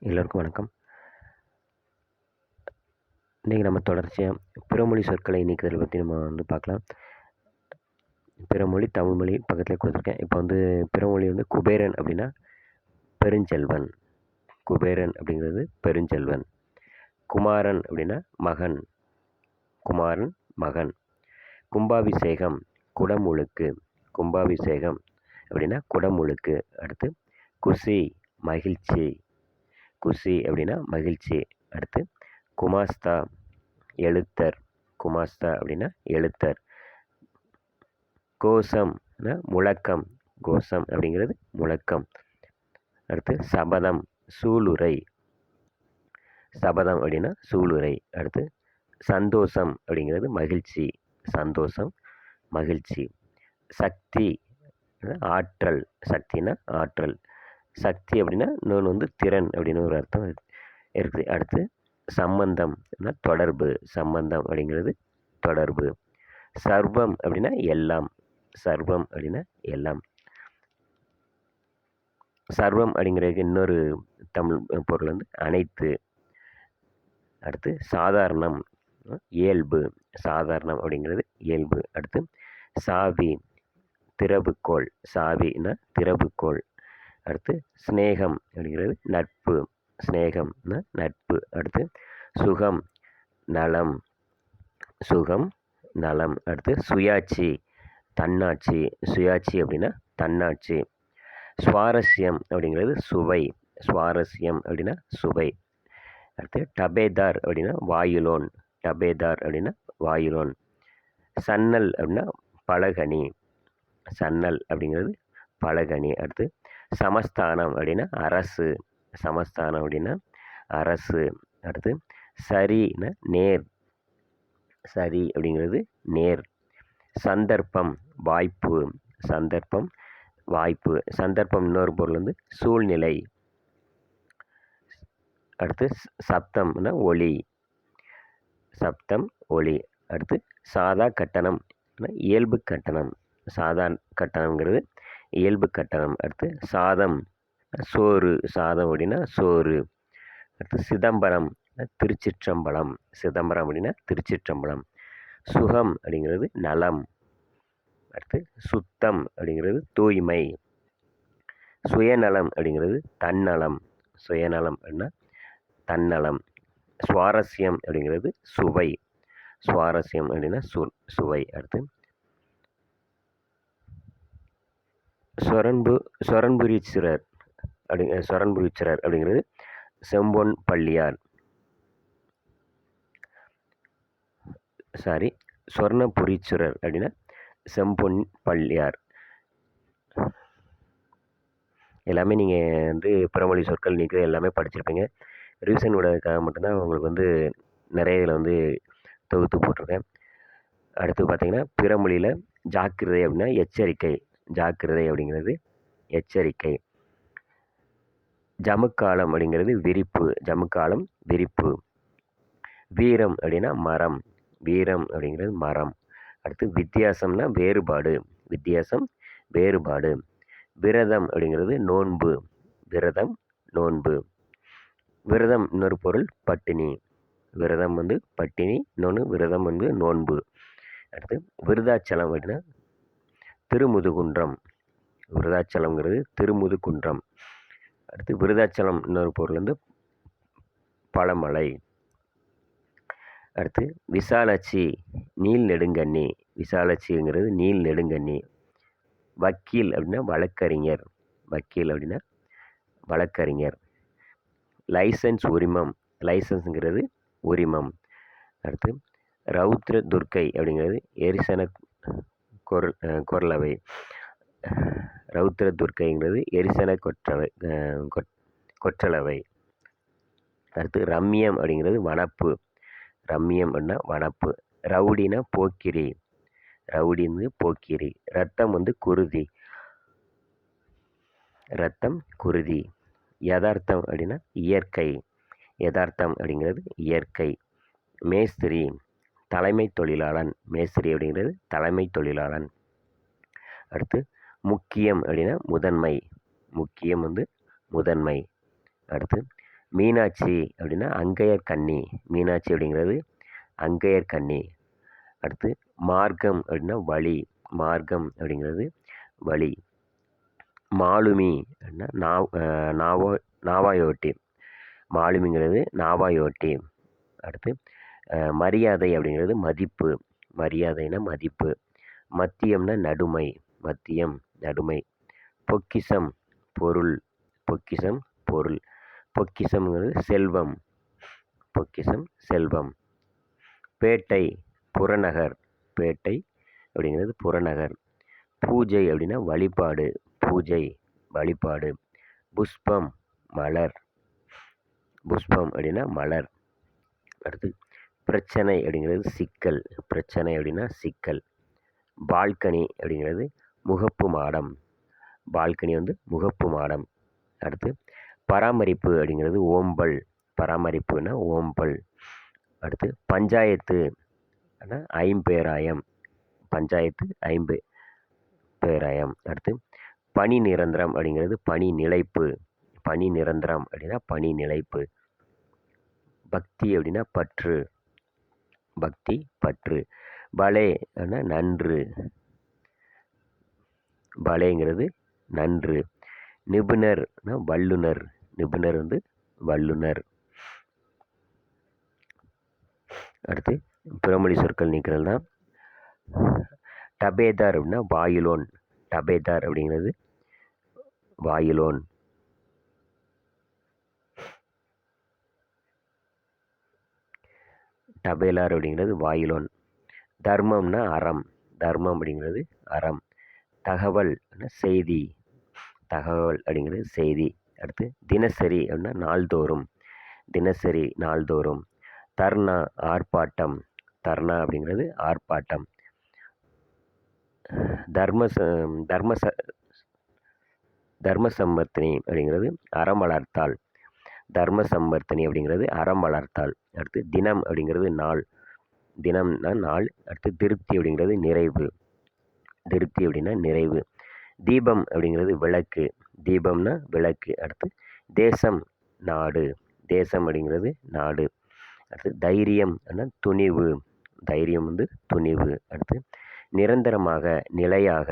எல்லோருக்கும் வணக்கம். இன்றைக்கி நம்ம தொடர்ச்சியாக பிறமொழி சொற்களை நீக்குதல் பற்றி நம்ம வந்து பார்க்கலாம். பிறமொழி தமிழ்மொழி பக்கத்தில் கொடுத்துருக்கேன். இப்போ வந்து பிறமொழி வந்து குபேரன் அப்படின்னா பெருஞ்செல்வன். குபேரன் அப்படிங்கிறது பெருஞ்செல்வன். குமாரன் அப்படின்னா மகன். குமாரன் மகன். கும்பாபிஷேகம் குடமுழுக்கு. கும்பாபிஷேகம் அப்படின்னா குடமுழுக்கு. அடுத்து குஷி மகிழ்ச்சி. குஷி அப்படின்னா மகிழ்ச்சி. அடுத்து குமாஸ்தா எழுத்தர். குமாஸ்தா அப்படின்னா எழுத்தர். கோஷம் முழக்கம். கோஷம் அப்படிங்கிறது முழக்கம். அடுத்து சபதம் சூளுரை. சபதம் அப்படின்னா சூளுரை. அடுத்து சந்தோஷம் அப்படிங்கிறது மகிழ்ச்சி. சந்தோஷம் மகிழ்ச்சி. சக்தி ஆற்றல். சக்தினா ஆற்றல். சக்தி அப்படின்னா இன்னொன்று வந்து திறன் அப்படின்னு ஒரு அர்த்தம் இருக்குது அடுத்து சம்பந்தம் தொடர்பு சம்பந்தம் அப்படிங்கிறது தொடர்பு. சர்வம் அப்படின்னா எல்லாம் சர்வம் அப்படின்னா எல்லாம். சர்வம் அப்படிங்கிறதுக்கு இன்னொரு தமிழ் பொருள் வந்து அனைத்து. அடுத்து சாதாரணம் இயல்பு சாதாரணம் அப்படிங்கிறது இயல்பு. அடுத்து சாவி திறவுக்கோள் சாவின்னா திறவுக்கோள் அடுத்து ஸ்னேகம் அப்படிங்கிறது நட்பு. ஸ்னேகம்னா நட்பு. அடுத்து சுகம் நலம். சுகம் நலம். அடுத்து சுயாட்சி தன்னாட்சி. சுயாட்சி அப்படின்னா தன்னாட்சி. சுவாரஸ்யம் அப்படிங்கிறது சுவை. சுவாரஸ்யம் அப்படின்னா சுவை. அடுத்து டபேதார் அப்படின்னா வாயுலோன். டபேதார் அப்படின்னா வாயுலோன். சன்னல் அப்படின்னா பலகனி சன்னல் அப்படிங்கிறது பலகனி அடுத்து சமஸ்தானம் அப்படின்னா அரசு சமஸ்தானம் அப்படின்னா அரசு. அடுத்து சரின்னா நேர். சரி அப்படிங்கிறது நேர். சந்தர்ப்பம் வாய்ப்பு. சந்தர்ப்பம் வாய்ப்பு. சந்தர்ப்பம் இன்னொரு பொருள் வந்து சூழ்நிலை. அடுத்து சப்தம்னா ஒளி. சப்தம் ஒளி. அடுத்து சாதா கட்டணம் இயல்பு கட்டணம். சாதா கட்டணங்கிறது இயல்பு கட்டணம் அடுத்து சாதம் சோறு சாதம் அப்படின்னா சோறு அடுத்து சிதம்பரம் திருச்சிற்றம்பலம் சிதம்பரம் அப்படின்னா திருச்சிற்றம்பலம் சுகம் அப்படிங்கிறது நலம் அடுத்து சுத்தம் அப்படிங்கிறது தூய்மை சுயநலம் அப்படிங்கிறது தன்னலம் சுயநலம் அப்படின்னா தன்னலம் சுவாரஸ்யம் அப்படிங்கிறது சுவை சுவாரஸ்யம் அப்படின்னா சு சுவை அடுத்து சொரன்பு சொரன்புரீஸ்வரர் அப்படி சொரன்புரீஸ்வரர் அப்படிங்கிறது செம்பொன் பள்ளியார். சாரி சொர்ணபுரீஸ்வரர் அப்படின்னா செம்பொன் பள்ளியார். எல்லாமே நீங்கள் வந்து பிறமொழி சொற்கள் நீக்கிற எல்லாமே படிச்சிருப்பீங்க. ரிவிஷன் விடுறதுக்காக மட்டும்தான் உங்களுக்கு வந்து நிறைய இதில் வந்து தொகுத்து போட்டிருக்கேன். அடுத்து பார்த்தீங்கன்னா பிறமொழியில் ஜாக்கிரதை அப்படின்னா எச்சரிக்கை. ஜாக்கிரதை அப்படிங்கிறது எச்சரிக்கை. ஜமுக்காலம் அப்படிங்கிறது விரிப்பு. ஜமுக்காலம் விரிப்பு. வீரம் அப்படின்னா மரம். வீரம் அப்படிங்கிறது மரம். அடுத்து வித்தியாசம்னா வேறுபாடு. வித்தியாசம் வேறுபாடு. விரதம் அப்படிங்கிறது நோன்பு. விரதம் நோன்பு. விரதம் இன்னொரு பொருள் பட்டினி. விரதம் வந்து பட்டினி இன்னொன்று விரதம் வந்து நோன்பு. அடுத்து விருதாச்சலம் அப்படின்னா திருமுதுகுன்றம். விருதாச்சலம்ங்கிறது திருமுதுகுன்றம். அடுத்து விருதாச்சலம் இன்னொரு பொருள் வந்து பழமலை. அடுத்து விசாலாட்சி நீல் நெடுங்கண்ணி. விசாலாட்சிங்கிறது நீல் நெடுங்கண்ணி. வக்கீல் அப்படின்னா வழக்கறிஞர். வக்கீல் அப்படின்னா வழக்கறிஞர். லைசன்ஸ் உரிமம். லைசன்ஸுங்கிறது உரிமம். அடுத்து ரௌத்ர துர்க்கை அப்படிங்கிறது எரிசன குரல் குரலவை. ரௌத்ர துர்க்கைங்கிறது எரிசன கொற்றவை கொற்றளவை. அடுத்து ரம்மியம் அப்படிங்கிறது வனப்பு. ரம்மியம் அப்படின்னா வனப்பு. ரவுடினா போக்கிரி. ரவுடின்னு போக்கிரி. ரத்தம் வந்து குருதி. ரத்தம் குருதி. யதார்த்தம் அப்படின்னா இயற்கை. யதார்த்தம் அப்படிங்கிறது இயற்கை. மேஸ்திரி. தலைமை தொழிலாளன் மேஸ்திரி அப்படிங்கிறது தலைமை தொழிலாளன். அடுத்து முக்கியம் அப்படின்னா முதன்மை. முக்கியம் வந்து முதன்மை. அடுத்து மீனாட்சி அப்படின்னா அங்கையர் கன்னி. மீனாட்சி அப்படிங்கிறது அங்கையர் கன்னி. அடுத்து மார்க்கம் அப்படின்னா வழி. மார்க்கம் அப்படிங்கிறது வழி. மாலுமி அப்படின்னா நாவ் நாவோ நாவாயோட்டி. மாலுமிங்கிறது நாவாயோட்டி. அடுத்து மரியாதை அப்படிங்கிறது மதிப்பு. மரியாதைனா மதிப்பு. மத்தியம்னா நடுமை. மத்தியம் நடுமை. பொக்கிசம் பொருள். பொக்கிசம் பொருள். பொக்கிசம்ங்கிறது செல்வம். பொக்கிசம் செல்வம். பேட்டை புறநகர். பேட்டை அப்படிங்கிறது புறநகர். பூஜை அப்படின்னா வழிபாடு. பூஜை வழிபாடு. புஷ்பம் மலர். புஷ்பம் அப்படின்னா மலர். அடுத்து பிரச்சனை அப்படிங்கிறது சிக்கல். பிரச்சனை அப்படின்னா சிக்கல். பால்கனி அப்படிங்கிறது முகப்பு மாடம். பால்கனி வந்து முகப்பு மாடம். அடுத்து பராமரிப்பு அப்படிங்கிறது ஓம்பல். பராமரிப்புனா ஓம்பல். அடுத்து பஞ்சாயத்து ஐம்பேராயம். பஞ்சாயத்து ஐம்பு பேராயம் அடுத்து பணி நிரந்தரம் அப்படிங்கிறது பணி நிலைப்பு. பணி நிரந்தரம் அப்படின்னா பணி நிலைப்பு. பக்தி அப்படின்னா பற்று. பக்தி பற்று. பலே நன்று. பலேங்கிறது நன்று. நிபுணர்னா வல்லுனர் நிபுணர் வந்து வல்லுனர் அடுத்து பிறமொழி சொற்கள் நீக்கிறது தான். டபேதார் அப்படின்னா வாயுலோன். டபேதார் அப்படிங்கிறது வாயுலோன். டபேலார் அப்படிங்கிறது வாயிலோன். தர்மம்னா அறம். தர்மம் அப்படிங்கிறது அறம். தகவல் செய்தி. தகவல் அப்படிங்கிறது செய்தி. அடுத்து தினசரி அப்படின்னா நாள்தோறும். தினசரி நாள்தோறும். தர்ணா ஆர்ப்பாட்டம். தர்ணா அப்படிங்கிறது ஆர்ப்பாட்டம். தர்ம தர்ம ச தர்ம சம்பத்தினி அப்படிங்கிறது அறம் வளர்த்தாள் தர்ம சம்பர்த்தனி அப்படிங்கிறது அறம் வளர்த்தால் அடுத்து தினம் அப்படிங்கிறது நாள். தினம்னா நாள் அடுத்து திருப்தி அப்படிங்கிறது நிறைவு. திருப்தி அப்படின்னா நிறைவு. தீபம் அப்படிங்கிறது விளக்கு. தீபம்னா விளக்கு அடுத்து தேசம் நாடு. தேசம் அப்படிங்கிறது நாடு. அடுத்து தைரியம் துணிவு. தைரியம் வந்து துணிவு. அடுத்து நிரந்தரமாக நிலையாக